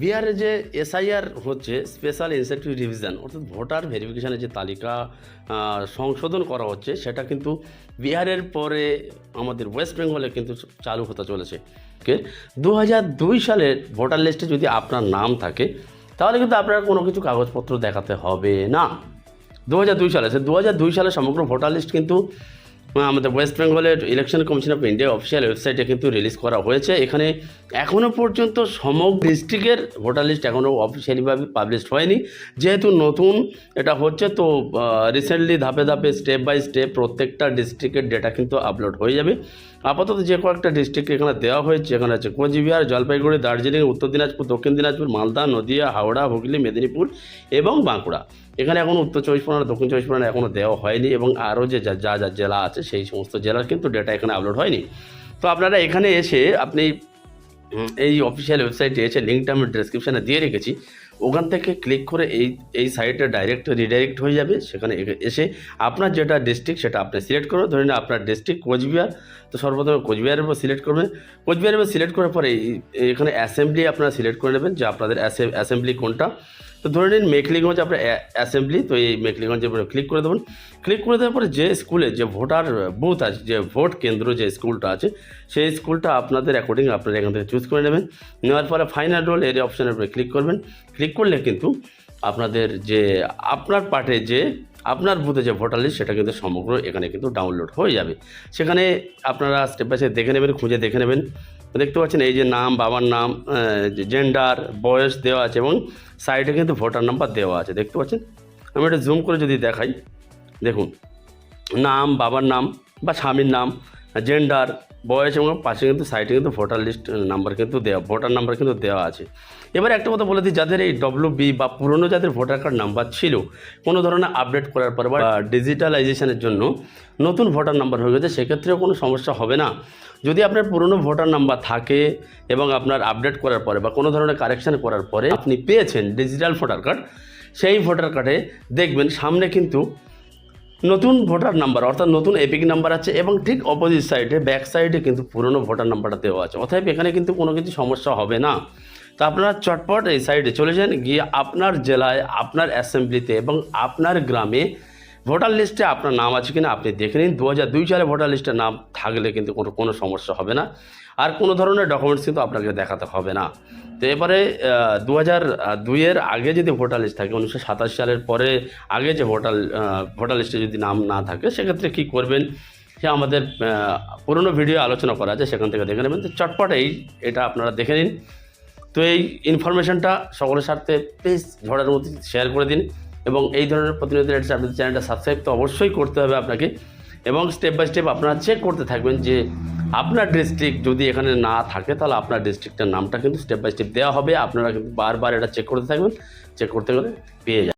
বিহারে যে এসআইআর হচ্ছে স্পেশাল ইনসেন্টিভ রিভিশন অর্থাৎ ভোটার ভেরিফিকেশনের যে তালিকা সংশোধন করা হচ্ছে, সেটা কিন্তু বিহারের পরে আমাদের ওয়েস্ট বেঙ্গলে কিন্তু চালু হতে চলেছে। ওকে দু হাজার দুই সালের ভোটার লিস্টে যদি আপনার নাম থাকে, তাহলে কিন্তু আপনার কোনো কিছু কাগজপত্র দেখাতে হবে না। দু হাজার দুই সালে সে দু হাজার দুই সালে সমগ্র ভোটার লিস্ট কিন্তু আমাদের ওয়েস্ট বেঙ্গলের election commission of India official ওয়েবসাইটে কিন্তু রিলিজ করা হয়েছে। এখানে এখনও পর্যন্ত সমগ্র ডিস্ট্রিক্টের ভোটার লিস্ট এখনও অফিসিয়ালিভাবে পাবলিশড হয়নি। যেহেতু নতুন এটা হচ্ছে, তো রিসেন্টলি ধাপে ধাপে স্টেপ বাই স্টেপ প্রত্যেকটা ডিস্ট্রিক্টের ডেটা কিন্তু আপলোড হয়ে যাবে। আপাতত যে কয়েকটা ডিস্ট্রিক্ট এখানে দেওয়া হয়েছে, এখানে আছে কোচবিহার, জলপাইগুড়ি, দার্জিলিং, উত্তর দিনাজপুর, দক্ষিণ দিনাজপুর, মালদা, নদিয়া, হাওড়া, হুগলি, মেদিনীপুর এবং বাঁকুড়া। এখানে এখনও উত্তর চব্বিশ পরগনা, দক্ষিণ চব্বিশ পরগনা এখনও দেওয়া হয়নি এবং আরও যা যা যা জেলা আছে সেই সমস্ত জেলার কিন্তু ডেটা এখানে আপলোড হয়নি। তো আপনারা এখানে এসে আপনি এই অফিসিয়াল ওয়েবসাইটে এসে লিঙ্কটা আমি ডিসক্রিপশানে দিয়ে রেখেছি। ওখান থেকে ক্লিক করে এই এই সাইটে ডাইরেক্ট রিডাইরেক্ট হয়ে যাবে। সেখানে এসে আপনার যেটা ডিস্ট্রিক্ট সেটা আপনি সিলেক্ট করবেন ধরে নিন আপনার ডিস্ট্রিক্ট কোচবিহার, তো সর্বপ্রথমে কোচবিহারের উপর সিলেক্ট করবেন কোচবিহারের উপর সিলেক্ট করার পরে এখানে অ্যাসেম্বলি আপনারা সিলেক্ট করে নেবেন যে আপনাদের অ্যাসেম্বলি কোনটা। তো ধরে নিন মেকলিগঞ্জ আপনার অ্যাসেম্বলি তো এই মেকলিগঞ্জে ক্লিক করে দেবেন। ক্লিক করে দেওয়ার পরে যে স্কুলে যে ভোটার বুথ আছে, যে ভোট কেন্দ্র যে স্কুলটা আছে, সেই স্কুলটা আপনাদের অ্যাকর্ডিং আপনারা এখান থেকে চুজ করে নেবেন। নেওয়ার পরে ফাইনাল রোল এর অপশানের উপরে ক্লিক করবেন। ক্লিক করলে কিন্তু আপনাদের যে, আপনার পার্টে যে আপনার বুথে যে ভোটার লিস্ট, সেটা কিন্তু সমগ্র এখানে কিন্তু ডাউনলোড হয়ে যাবে। সেখানে আপনারা স্টেপ বাই স্টেপ দেখে নেবেন, খুঁজে দেখে নেবেন। দেখতে পাচ্ছেন, এই যে নাম, বাবার নাম জেন্ডার বয়স দেওয়া আছে এবং সাইডে কিন্তু ভোটার নাম্বার দেওয়া আছে। দেখতে পাচ্ছেন? আমি এটা জুম করে যদি দেখাই, দেখুন। নাম, বাবার নাম বা স্বামীর নাম জেন্ডার বয়স এবং পাশে কিন্তু সাইটে কিন্তু ভোটার লিস্ট নাম্বার কিন্তু দেওয়া ভোটার নাম্বার কিন্তু দেওয়া আছে। এবার একটা কথা বলে দিই, যাদের এই ডব্লু বি বা পুরনো যাদের ভোটার কার্ড নাম্বার ছিল, কোনো ধরনের আপডেট করার পরে বা ডিজিটালাইজেশনের জন্য নতুন ভোটার নাম্বার হয়ে গেছে, সেক্ষেত্রেও কোনো সমস্যা হবে না। যদি আপনার পুরনো ভোটার নাম্বার থাকে এবং আপনার আপডেট করার পরে বা কোনো ধরনের কারেকশান করার পরে আপনি পেয়েছেন ডিজিটাল ভোটার কার্ড সেই ভোটার কার্ডে দেখবেন সামনে কিন্তু নতুন ভোটার নাম্বার, অর্থাৎ নতুন এপিক নাম্বার আছে এবং ঠিক অপোজিট সাইডে ব্যাক সাইডে কিন্তু পুরনো ভোটার নাম্বারটা দেওয়া আছে। অতএব এখানে কিন্তু কোনো কিছু সমস্যা হবে না। তো আপনারা চটপট এই সাইডে চলে যান, গিয়ে আপনার জেলায়, আপনার অ্যাসেম্বলিতে এবং আপনার গ্রামে ভোটার লিস্টে আপনার নাম আছে কিনা আপনি দেখে নিন। দু হাজার দুই সালে ভোটার লিস্টে নাম থাকলে কিন্তু কোনো কোনো সমস্যা হবে না। আর কোনো ধরনের ডকুমেন্টস কিন্তু আপনাকে দেখাতে হবে না। তো এবারে দু হাজার দুইয়ের আগে যদি ভোটার লিস্ট থাকে, উনিশশো সাতাশ সালের পরে আগে যে ভোটার ভোটার লিস্টে যদি নাম না থাকে, সেক্ষেত্রে কী করবেন? সে আমাদের পুরনো ভিডিও আলোচনা করা আছে, সেখান থেকে দেখে নেবেন। তো চটপট এই, এটা আপনারা দেখে নিন। তো এই ইনফরমেশনটা সকলের স্বার্থে প্লিজ ঝড়ের মধ্যে শেয়ার করে দিন। এবং এই ধরনের প্রতিনিয়ত রেটস আপনাদের চ্যানেলটা সাবস্ক্রাইব তো অবশ্যই করতে হবে আপনাকে। এবং স্টেপ বাই স্টেপ আপনারা চেক করতে থাকবেন যে আপনার ডিস্ট্রিক্ট যদি এখানে না থাকে, তাহলে আপনার ডিস্ট্রিক্টের নামটা কিন্তু স্টেপ বাই স্টেপ দেওয়া হবে। আপনারা কিন্তু বারবার এটা চেক করতে থাকবেন। চেক করতে গেলে পেয়ে যাবেন।